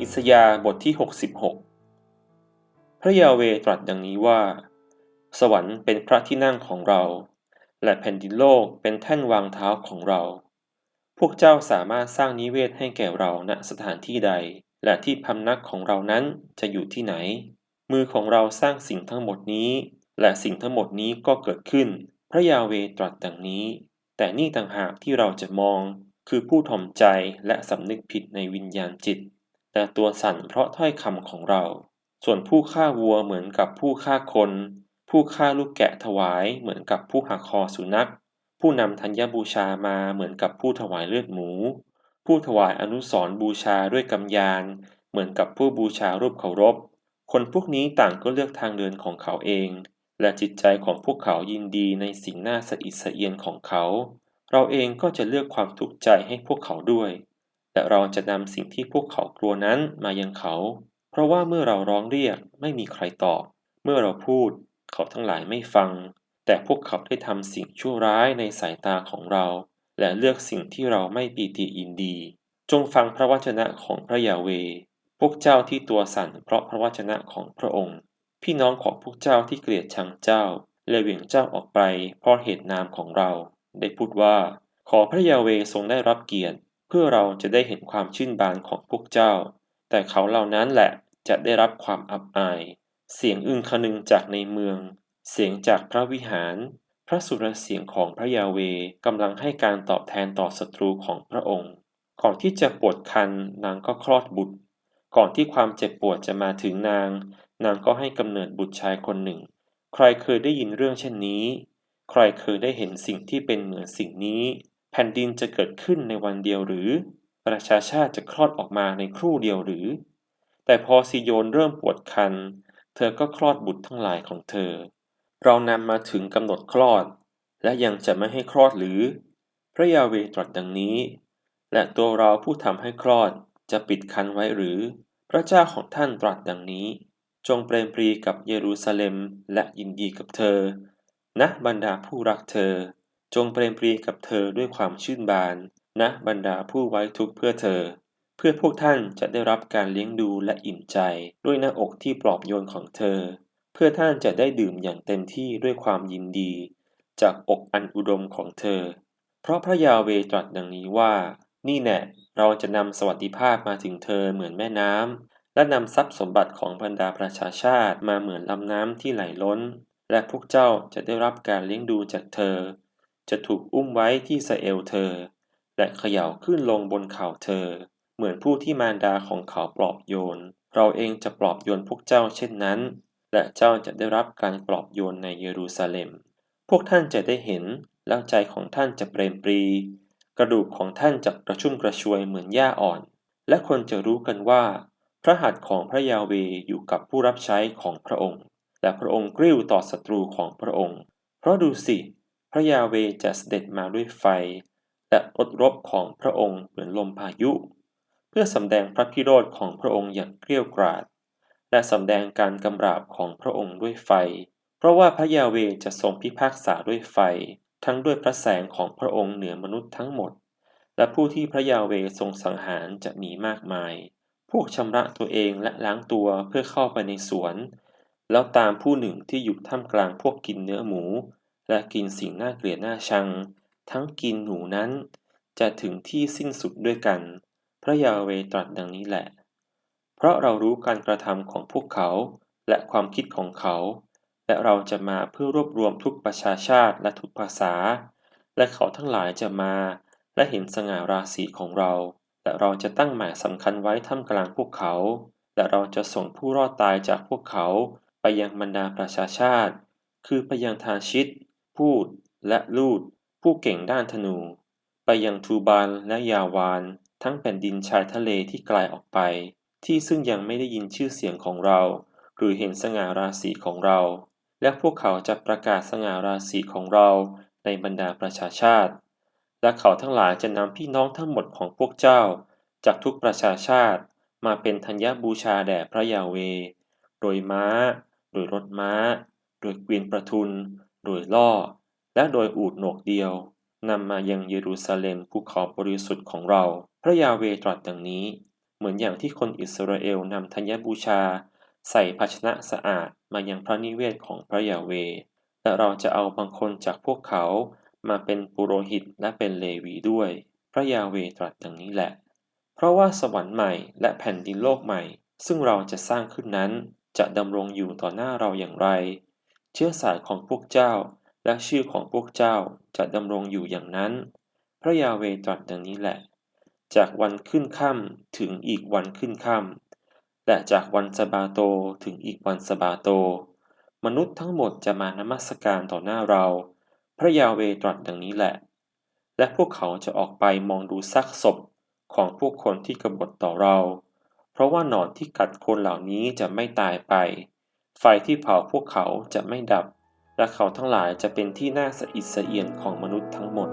อิสยาบทที่ 66 พระยาเวตรัสดังนี้ว่า สวรรค์เป็นพระที่นั่งของเรา และแผ่นดินโลกเป็นแท่นวางเท้าของเรา พวกเจ้าสามารถสร้างนิเวศให้แก่เราณสถานที่ใด และที่พำนักของเรานั้นจะอยู่ที่ไหน มือของเราสร้างสิ่งทั้งหมดนี้ และสิ่งทั้งหมดนี้ก็เกิดขึ้น พระยาเวตรัสดังนี้ แต่นี่ต่างหากที่เราจะมอง คือผู้ถ่อมใจและสำนึกผิดในวิญญาณจิต แต่ตัวสั่นเพราะถ้อยคำของเรา ส่วนผู้ฆ่าวัวเหมือนกับผู้ฆ่าคน ผู้ฆ่าลูกแกะถวายเหมือนกับผู้หักคอสุนัข ผู้นำธัญญบูชามาเหมือนกับผู้ถวายเลือดหมู ผู้ถวายอนุสรบูชาด้วยกำยาน เหมือนกับผู้บูชารูปเคารพ คนพวกนี้ต่างก็เลือกทางเดินของเขาเอง และจิตใจของพวกเขายินดีในสิ่งน่าสะอิดสะเอียนของเขา เราเองก็จะเลือกความทุกข์ใจให้พวกเขาด้วย และเราจะนำสิ่งที่พวกเขากลัวนั้นมายังเขา เพราะว่าเมื่อเราร้องเรียกไม่มีใครตอบ เมื่อเราพูดเขาทั้งหลายไม่ฟัง แต่พวกเขาได้ทำสิ่งชั่วร้ายในสายตาของเรา และเลือกสิ่งที่เราไม่ปีติยินดี จงฟังพระวจนะของพระยาเว พวกเจ้าที่ตัวสั่นเพราะพระวจนะของพระองค์ พี่น้องของพวกเจ้าที่เกลียดชังเจ้า และเหวี่ยงเจ้าออกไปเพราะเหตุนามของเรา ได้พูดว่า ขอพระยาเวทรงได้รับเกียรติ เพื่อเราจะได้เห็นความชื่นบานของพวกเจ้า แต่เขาเหล่านั้นแหละจะได้รับความอับอาย เสียงอึงคนึงจากในเมือง เสียงจากพระวิหาร พระสุรเสียงของพระยาเวกำลังให้การตอบแทนต่อศัตรูของพระองค์ ก่อนที่จะปวดคันนางก็คลอดบุตร ก่อนที่ความเจ็บปวดจะมาถึงนาง นางก็ให้กำเนิดบุตรชายคนหนึ่ง ใครเคยได้ยินเรื่องเช่นนี้ ใครเคยได้เห็นสิ่งที่เป็นเหมือนสิ่งนี้ ผ่นดินจะเกิดขึ้นในวันเดียวหรือ ประชาชาติจะคลอดออกมาในครู่เดียวหรือ แต่พอซิโยนเริ่มปวดคัน เธอก็คลอดบุตรทั้งหลายของเธอ เรานำมาถึงกำหนดคลอด และยังจะไม่ให้คลอดหรือ พระยาเวตรัสดังนี้ และตัวเราผู้ทำให้คลอดจะปิดคันไว้หรือ พระเจ้าของท่านตรัสดังนี้ จงเปรมปรีกับเยรูซาเล็มและยินดีกับเธอนะบรรดาผู้รักเธอ จงเปรมปรีกับเธอด้วยความชื่นบานนะบรรดาผู้ไว้ทุกข์เพื่อเธอ เพื่อพวกท่านจะได้รับการเลี้ยงดูและอิ่มใจด้วยหน้าอกที่ปลอบโยนของเธอ เพื่อท่านจะได้ดื่มอย่างเต็มที่ด้วยความยินดี จากอกอันอุดมของเธอ เพราะพระยาเวตรัสดังนี้ว่า นี่แน่เราจะนำสวัสดิภาพมาถึงเธอเหมือนแม่น้ำและนำทรัพย์สมบัติของบรรดาประชาชาติมาเหมือนลำน้ำที่ไหลล้น และพวกเจ้าจะได้รับการเลี้ยงดูจากเธอ จะถูกอุ้มไว้ที่สะเอวเธอ และเขย่าขึ้นลงบนเข่าเธอ เหมือนผู้ที่มารดาของเขาปลอบโยน เราเองจะปลอบโยนพวกเจ้าเช่นนั้น และเจ้าจะได้รับการปลอบโยนในเยรูซาเล็ม พวกท่านจะได้เห็นแล้วใจของท่านจะเปรมปรี กระดูกของท่านจะกระชุ่มกระชวยเหมือนหญ้าอ่อน และคนจะรู้กันว่า พระหัตถ์ของพระยาเวอยู่กับผู้รับใช้ของพระองค์ และพระองค์กริ้วต่อศัตรูของพระองค์ เพราะดูสิ พระยาเวจะเสด็จมาด้วยไฟ และอดรบของพระองค์เหมือนลมพายุ เพื่อสำแดงพระพิโรธของพระองค์อย่างเกลี้ยกราด และสำแดงการกำราบของพระองค์ด้วยไฟ เพราะว่าพระยาเวจะทรงพิพากษาด้วยไฟ ทั้งด้วยพระแสงของพระองค์เหนือมนุษย์ทั้งหมด และผู้ที่พระยาเวทรงสังหารจะมีมากมาย พวกชำระตัวเองและล้างตัวเพื่อเข้าไปในสวน แล้วตามผู้หนึ่งที่อยู่ท่ามกลางพวกกินเนื้อหมู และกินสิ่งน่าเกลียดน่าชัง ทั้งกินหนูนั้น จะถึงที่สิ้นสุดด้วยกัน พระยาเวตรัสดังนี้แหละ เพราะเรารู้การกระทำของพวกเขา และความคิดของเขา และเราจะมาเพื่อรวบรวมทุกประชาชาติและทุกภาษา และเขาทั้งหลายจะมา และเห็นสง่าราศีของเรา และเราจะตั้งหมายสำคัญไว้ท่ามกลางพวกเขา และเราจะส่งผู้รอดตายจากพวกเขา ไปยังบรรดาประชาชาติ คือไปยังทาชิต พูด และลูด ผู้เก่งด้านธนู ไปยังทูบานและยาวาน ทั้งแผ่นดินชายทะเลที่ไกลออกไป ที่ซึ่งยังไม่ได้ยินชื่อเสียงของเรา หรือเห็นสง่าราศีของเรา และพวกเขาจะประกาศสง่าราศีของเราในบรรดาประชาชาติ และเขาทั้งหลายจะนำพี่น้องทั้งหมดของพวกเจ้า จากทุกประชาชาติมาเป็นธัญญบูชาแด่พระยาเว โดยม้า โดยรถม้า โดยเกวียนประทุน โดยล่อ และโดยอูดหนวกเดียวนำมายังเยรูซาเล็มภูเขาบริสุทธิ์ของเรา พระยาเวตรัสดังนี้ เหมือนอย่างที่คนอิสราเอลนำธัญบูชา ใส่ภาชนะสะอาดมายังพระนิเวศของพระยาเว และเราจะเอาบางคนจากพวกเขามาเป็นปุโรหิตและเป็นเลวีด้วย พระยาเวตรัสดังนี้แหละ เพราะว่าสวรรค์ใหม่และแผ่นดินโลกใหม่ ซึ่งเราจะสร้างขึ้นนั้น จะดำรงอยู่ต่อหน้าเราอย่างไร เชื้อสายของพวกเจ้า และชื่อของพวกเจ้าจะดำรงอยู่อย่างนั้น พระยาเวตรัสดังนี้แหละ จากวันขึ้นค่ำถึงอีกวันขึ้นค่ำและจากวันสบาโตถึงอีกวันสบาโต มนุษย์ทั้งหมดจะมานมัสการต่อหน้าเรา พระยาเวตรัสดังนี้แหละ และพวกเขาจะออกไปมองดูซากศพของพวกคนที่กบฏต่อเรา เพราะว่าหนอนที่กัดคนเหล่านี้จะไม่ตายไป ไฟที่เผาพวกเขาจะไม่ดับ และเขาทั้งหลายจะเป็นที่น่าสะอิดสะเอียนของมนุษย์ทั้งหมด